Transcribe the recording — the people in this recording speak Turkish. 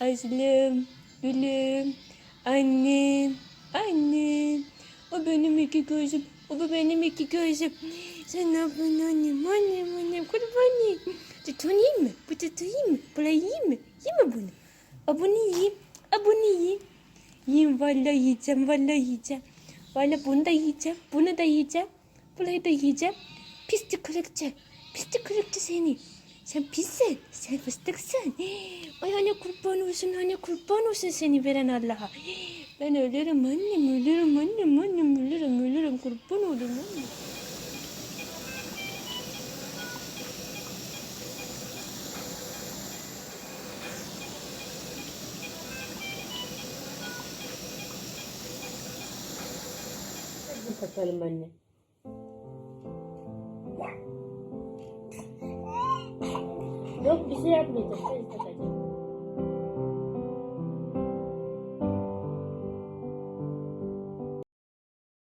Aşkım, gülüm, annem, annem. O benim iki gözüm, o da benim iki gözüm. Sen ne yapıyorsun annem, annem, annem, kurbanım. Tutayım mı? Bu tutayım mı? Burayı yiyeyim mi? Yiyeyim mi bunu? A bunu yiyeyim, a yiyeyim. Yiyeyim vallahi yiyeceğim, vallahi yiyeceğim. Vallahi bunu da yiyeceğim, bunu da yiyeceğim. Burayı da yiyeceğim. Pislik kırıkçı, pislik kırıkçı seni. Sen pissin, sen fıstıksın. Ay anne kurban olsun, anne kurban olsun seni veren Allah'a. Ben ölürüm annem, ölürüm annem, annem, ölürüm, ölürüm, kurban olurum annem. Bakalım anne. Yok bizi şey yapmayacak. Biz şey, de.